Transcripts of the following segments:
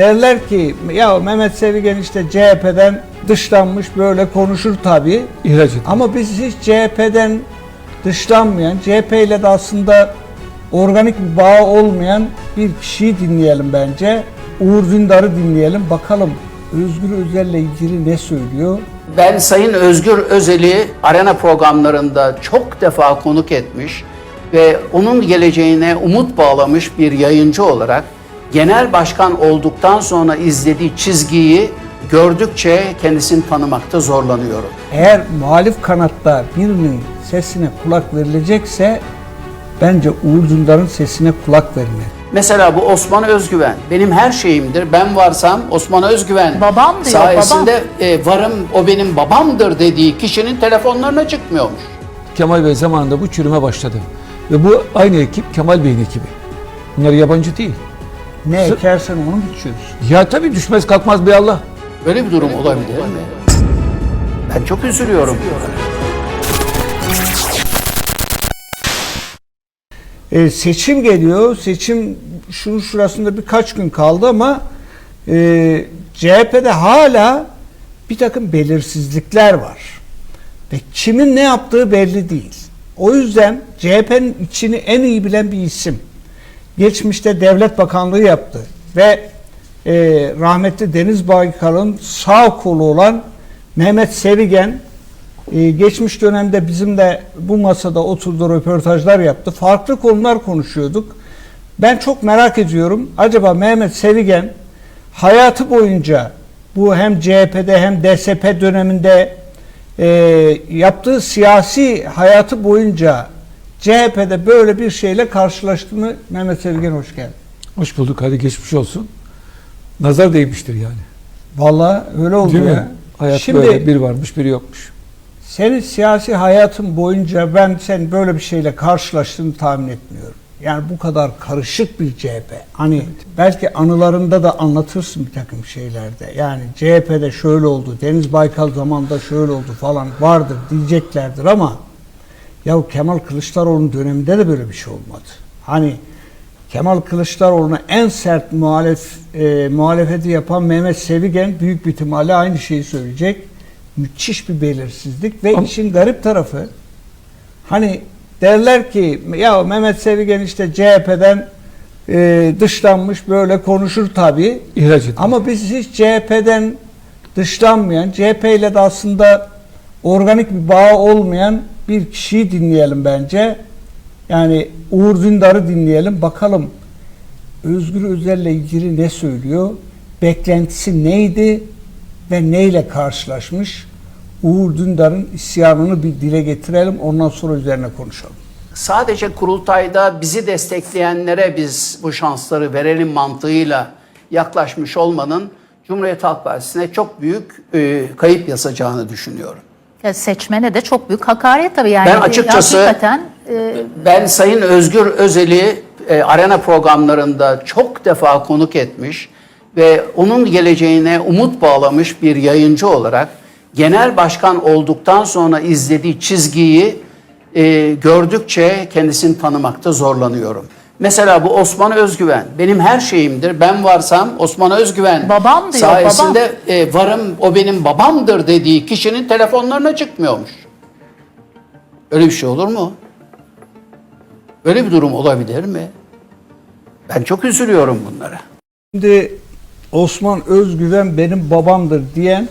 derler ki ya Mehmet Sevigen işte CHP'den dışlanmış böyle konuşur tabii. İhraç edildi. Ama biz hiç CHP'den dışlanmayan, CHP ile de aslında organik bir bağ olmayan bir kişiyi dinleyelim bence. Uğur Dündar'ı dinleyelim. Bakalım Özgür Özel'le ilgili ne söylüyor? Ben Sayın Özgür Özel'i arena programlarında çok defa konuk etmiş ve onun geleceğine umut bağlamış bir yayıncı olarak genel başkan olduktan sonra izlediği çizgiyi gördükçe kendisini tanımakta zorlanıyorum. Eğer muhalif kanatta birinin sesine kulak verilecekse bence Uğur Dündar'ın sesine kulak vermeli. Mesela bu Osman Özgüven benim her şeyimdir. Ben varsam Osman Özgüven Babam diyor, sayesinde e, varım o benim babamdır dediği kişinin telefonlarına çıkmıyormuş. Kemal Bey zamanında bu çürüme başladı. Ve bu aynı ekip Kemal Bey'in ekibi. Bunlar yabancı değil. Ne Sı- ekersen onu biçiyorsun. Ya tabii düşmez kalkmaz bir Allah. Böyle bir durum olabilir mi? Ben çok üzülüyorum. E, seçim geliyor. Seçim şunun şurasında birkaç gün kaldı ama e, CHP'de hala bir takım belirsizlikler var. Ve kimin ne yaptığı belli değil. O yüzden CHP'nin içini en iyi bilen bir isim. Geçmişte devlet bakanlığı yaptı ve e, rahmetli Deniz Baykal'ın sağ kolu olan Mehmet Sevigen ee, geçmiş dönemde bizimle bu masada oturdu röportajlar yaptı. Farklı konular konuşuyorduk. Ben çok merak ediyorum. Acaba Mehmet Sevigen hayatı boyunca bu hem CHP'de hem DSP döneminde e, yaptığı siyasi hayatı boyunca CHP'de böyle bir şeyle karşılaştı mı? Mehmet Sevigen hoş geldin. Hoş bulduk hadi geçmiş olsun. Nazar değmiştir yani. Vallahi öyle oldu Değil ya. mi? Hayat Şimdi böyle bir varmış biri yokmuş. Senin siyasi hayatın boyunca ben sen böyle bir şeyle karşılaştığını tahmin etmiyorum. Yani bu kadar karışık bir CHP. Hani belki anılarında da anlatırsın bir takım şeylerde. Yani CHP'de şöyle oldu, Deniz Baykal zamanında şöyle oldu falan vardır diyeceklerdir ama ya Kemal Kılıçdaroğlu'nun döneminde de böyle bir şey olmadı. Hani Kemal Kılıçdaroğlu'na en sert muhalef, e, muhalefeti yapan Mehmet Sevigen büyük bir ihtimalle aynı şeyi söyleyecek. Müthiş bir belirsizlik ve Ama- işin garip tarafı hani derler ki ya Mehmet Sevigen işte CHP'den e, dışlanmış böyle konuşur tabii. İhraç. Ama biz hiç CHP'den dışlanmayan, CHP ile de aslında organik bir bağ olmayan bir kişiyi dinleyelim bence. Yani Uğur Dündar'ı dinleyelim. Bakalım Özgür Özel'le ilgili ne söylüyor? Beklentisi neydi ve neyle karşılaşmış? Uğur Dündar'ın isyanını bir dile getirelim. Ondan sonra üzerine konuşalım. Sadece kurultayda bizi destekleyenlere biz bu şansları verelim mantığıyla yaklaşmış olmanın Cumhuriyet Halk Partisi'ne çok büyük e, kayıp yasacağını düşünüyorum. Ya seçmene de çok büyük hakaret tabii yani. Ben açıkçası- Hakikaten e, Ben Sayın Özgür Özel'i e, arena programlarında çok defa konuk etmiş ve onun geleceğine umut bağlamış bir yayıncı olarak genel başkan olduktan sonra izlediği çizgiyi e, gördükçe kendisini tanımakta zorlanıyorum. Mesela bu Osman Özgüven benim her şeyimdir. Ben varsam Osman Özgüven Babam diyor, sayesinde e, varım o benim babamdır dediği kişinin telefonlarına çıkmıyormuş. Öyle bir şey olur mu? Öyle bir durum olabilir mi? Ben çok üzülüyorum bunlara. Şimdi Osman Özgüven benim babamdır diyen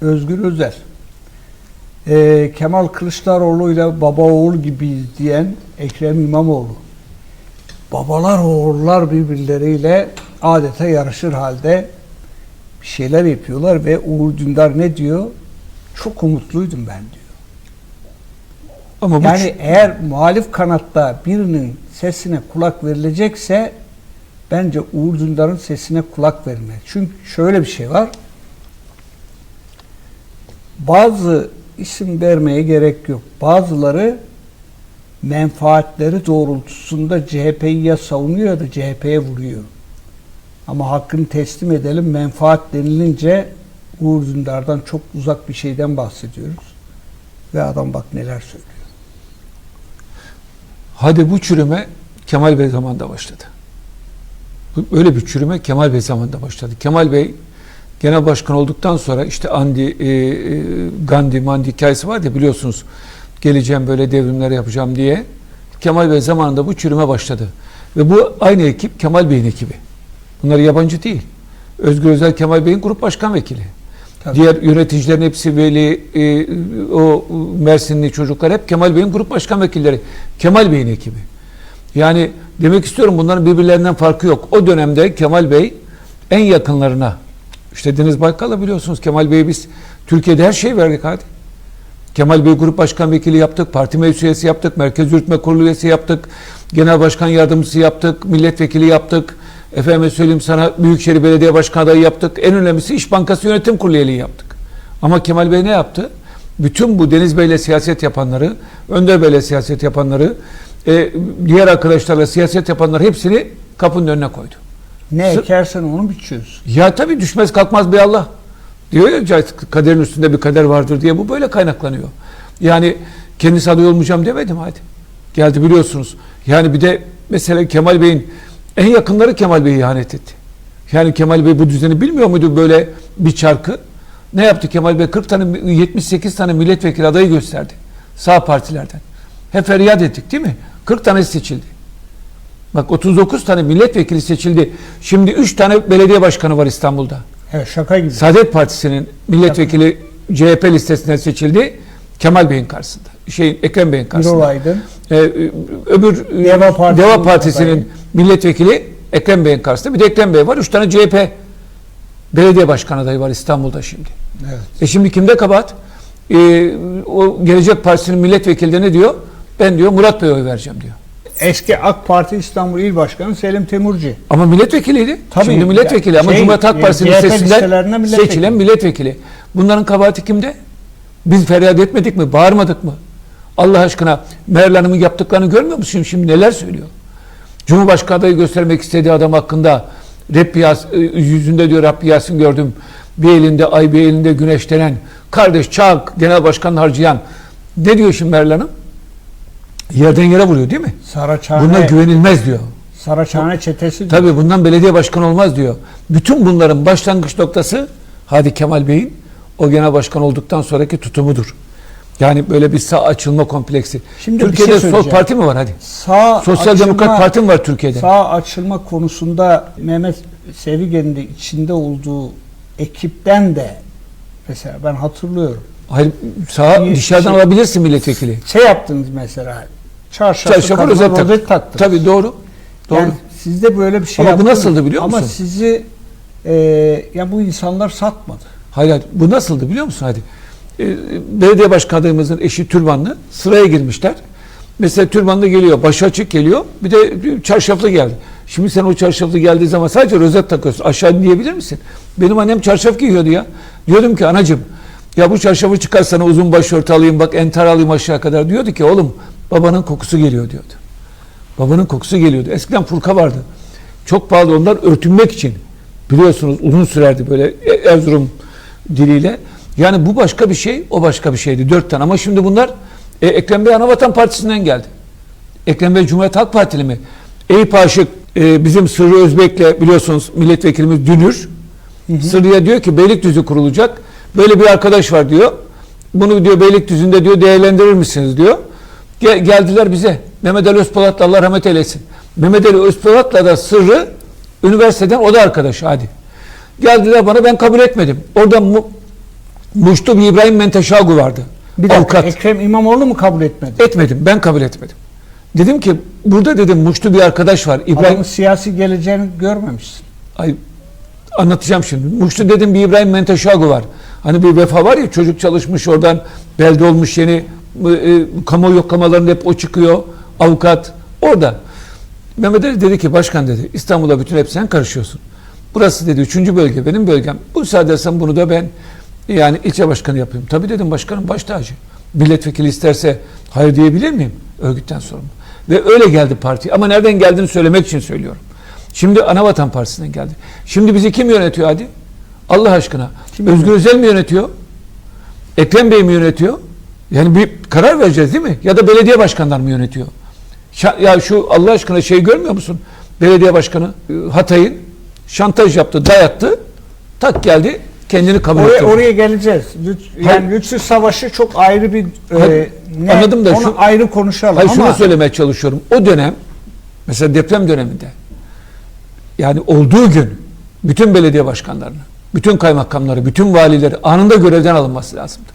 Özgür Özel. Ee, Kemal Kılıçdaroğlu ile baba oğul gibiyiz diyen Ekrem İmamoğlu. Babalar oğullar birbirleriyle adeta yarışır halde bir şeyler yapıyorlar ve Uğur Dündar ne diyor? Çok umutluydum ben diyor. Ama bu Yani eğer muhalif kanatta birinin sesine kulak verilecekse bence Uğur Dündar'ın sesine kulak verilmeli. Çünkü şöyle bir şey var. Bazı isim vermeye gerek yok. Bazıları menfaatleri doğrultusunda CHP'yi ya savunuyor ya da CHP'ye vuruyor. Ama hakkını teslim edelim. Menfaat denilince Uğur Dündar'dan çok uzak bir şeyden bahsediyoruz. Ve adam bak neler söylüyor. hadi bu çürüme Kemal Bey zamanında başladı. Öyle bir çürüme Kemal Bey zamanında başladı. Kemal Bey genel başkan olduktan sonra işte Andi, e, e, Gandhi, Mandi hikayesi var ya biliyorsunuz. Geleceğim böyle devrimler yapacağım diye. Kemal Bey zamanında bu çürüme başladı. Ve bu aynı ekip Kemal Bey'in ekibi. Bunlar yabancı değil. Özgür Özel Kemal Bey'in grup başkan vekili. Tabii. Diğer yöneticilerin hepsi Veli, e, o Mersinli çocuklar hep Kemal Bey'in grup başkan vekilleri. Kemal Bey'in ekibi. Yani demek istiyorum bunların birbirlerinden farkı yok. O dönemde Kemal Bey en yakınlarına işte Deniz Baykal'la biliyorsunuz Kemal Bey'i biz Türkiye'de her şeyi verdik hadi. Kemal Bey Grup Başkan Vekili yaptık, parti meclis üyesi yaptık, Merkez Yürütme Kurulu üyesi yaptık, Genel Başkan Yardımcısı yaptık, Milletvekili yaptık. Efendim söyleyeyim sana Büyükşehir Belediye Başkanı adayı yaptık. En önemlisi İş Bankası Yönetim Kurulu üyeliği yaptık. Ama Kemal Bey ne yaptı? Bütün bu Deniz Bey'le siyaset yapanları, Önder Bey'le siyaset yapanları, e, diğer arkadaşlarla siyaset yapanları hepsini kapının önüne koydu. Ne Sı- ekersen onu biçiyorsun. Ya tabii düşmez kalkmaz bir Allah. Diyor ya kaderin üstünde bir kader vardır diye bu böyle kaynaklanıyor. Yani kendisi aday olmayacağım demedim hadi. Geldi biliyorsunuz. Yani bir de mesela Kemal Bey'in en yakınları Kemal Bey'i ihanet etti. Yani Kemal Bey bu düzeni bilmiyor muydu böyle bir çarkı? Ne yaptı Kemal Bey? 40 tane 78 tane milletvekili adayı gösterdi. Sağ partilerden. Hep feryat ettik değil mi? 40 tane seçildi. Bak 39 tane milletvekili seçildi. Şimdi 3 tane belediye başkanı var İstanbul'da. Evet şaka gibi. Saadet Partisi'nin milletvekili CHP listesinden seçildi. Kemal Bey'in karşısında. Şeyin Ekrem Bey'in Birol karşısında. Aydın. Ee, öbür e, Deva Partisi'nin Deva Partisi'nin milletvekili Ekrem Bey'in karşısında. Bir de Ekrem Bey var. Üç tane CHP belediye başkan adayı var İstanbul'da şimdi. Evet. E şimdi kimde kabahat? Ee, o Gelecek Partisi'nin milletvekili de ne diyor? Ben diyor Murat Bey'e oy vereceğim diyor. Eski AK Parti İstanbul İl Başkanı Selim Temurci. Ama milletvekiliydi. Tabii. Şimdi milletvekili ama Şey, Cumhuriyet Halk Partisi'nin listelerine milletvekili. seçilen milletvekili. Bunların kabahati kimde? Biz feryat etmedik mi? Bağırmadık mı? Allah aşkına Meral Hanım'ın yaptıklarını görmüyor musun? Şimdi, neler söylüyor? Cumhurbaşkanı adayı göstermek istediği adam hakkında Yas, e, yüzünde diyor Rabbi Yasin gördüm. Bir elinde ay bir elinde güneş denen kardeş çağ genel başkan harcayan ne diyor şimdi Meral Hanım? Yerden yere vuruyor değil mi? Saraçhane, Buna güvenilmez diyor. Saraçhane çetesi. Tabii bundan belediye başkanı olmaz diyor. Bütün bunların başlangıç noktası Hadi Kemal Bey'in o genel başkan olduktan sonraki tutumudur. Yani böyle bir sağ açılma kompleksi. Şimdi bir Türkiye'de şey sol parti mi var hadi? Sağ Sosyal Demokrat açılma- Parti mi var Türkiye'de? Sağ açılma konusunda Mehmet Sevigen'in de içinde olduğu ekipten de mesela ben hatırlıyorum. Hayır sağ dışarıdan şey- alabilirsin milletvekili. Şey yaptınız mesela. Çarşafı, Çarşafı rozet, tak. taktınız. Tabii doğru. Doğru. Yani sizde böyle bir şey Ama bu nasıldı biliyor Ama musun? sizi e, ya bu insanlar satmadı. Hayır, hayır. bu nasıldı biliyor musun hadi? Ee, belediye başkan adayımızın eşi türbanlı sıraya girmişler. Mesela türbanlı geliyor, başı açık geliyor. Bir de çarşaflı geldi. Şimdi sen o çarşaflı geldiği zaman sadece rozet takıyorsun. Aşağı diyebilir misin? Benim annem çarşaf giyiyordu ya. Diyordum ki anacığım ya bu çarşafı çıkarsana uzun başörtü alayım bak entar alayım aşağı kadar. Diyordu ki oğlum babanın kokusu geliyor diyordu. Babanın kokusu geliyordu. Eskiden furka vardı. Çok pahalı onlar örtünmek için. Biliyorsunuz uzun sürerdi böyle E- Erzurum diliyle. Yani bu başka bir şey, o başka bir şeydi. Dört tane. Ama şimdi bunlar e, Ekrem Bey Anavatan Partisi'nden geldi. Ekrem Bey Cumhuriyet Halk Partili mi? Eyüp Aşık e, bizim Sırrı Özbek'le biliyorsunuz milletvekilimiz Dünür. Sırrı'ya diyor ki Beylikdüzü kurulacak. Böyle bir arkadaş var diyor. Bunu diyor Beylikdüzü'nde diyor değerlendirir misiniz diyor. Gel- geldiler bize. Mehmet Ali Özpolat'la Allah rahmet eylesin. Mehmet Ali Özpolat'la da Sırrı üniversiteden o da arkadaş hadi. Geldiler bana ben kabul etmedim. Orada mu, Muştu bir İbrahim Menteşagu vardı. Bir dakika Avukat. Ekrem İmamoğlu mu kabul etmedi? Etmedim. Ben kabul etmedim. Dedim ki burada dedim Muştu bir arkadaş var. İbrahim Adamın siyasi geleceğini görmemişsin. Ay, anlatacağım şimdi. Muştu dedim bir İbrahim Menteşagu var. Hani bir vefa var ya çocuk çalışmış oradan belde olmuş yeni e, e, kamu yoklamalarında hep o çıkıyor. Avukat orada. Mehmet Ali dedi ki başkan dedi İstanbul'a bütün hep sen karışıyorsun. Burası dedi üçüncü bölge benim bölgem. Bu edersen bunu da ben yani ilçe başkanı yapayım. Tabii dedim başkanım baş tacı. Milletvekili isterse hayır diyebilir miyim? Örgütten sorumlu. Ve öyle geldi parti. Ama nereden geldiğini söylemek için söylüyorum. Şimdi Anavatan Partisi'nden geldi. Şimdi bizi kim yönetiyor hadi? Allah aşkına. Kim Özgür Özel mi yönetiyor? Ekrem Bey mi yönetiyor? Yani bir karar vereceğiz değil mi? Ya da belediye başkanları mı yönetiyor? Ya şu Allah aşkına şey görmüyor musun? belediye başkanı e, Hatay'ın şantaj yaptı, dayattı. Tak geldi kendini kabul Oraya, etti. oraya geleceğiz. Lüt-. Yani Lütfü Savaşı çok ayrı bir Hayır, e, ne, anladım da onu şu- ayrı konuşalım Hayır ama şunu söylemeye çalışıyorum. O dönem mesela deprem döneminde yani olduğu gün bütün belediye başkanlarını, bütün kaymakamları, bütün valileri anında görevden alınması lazımdı.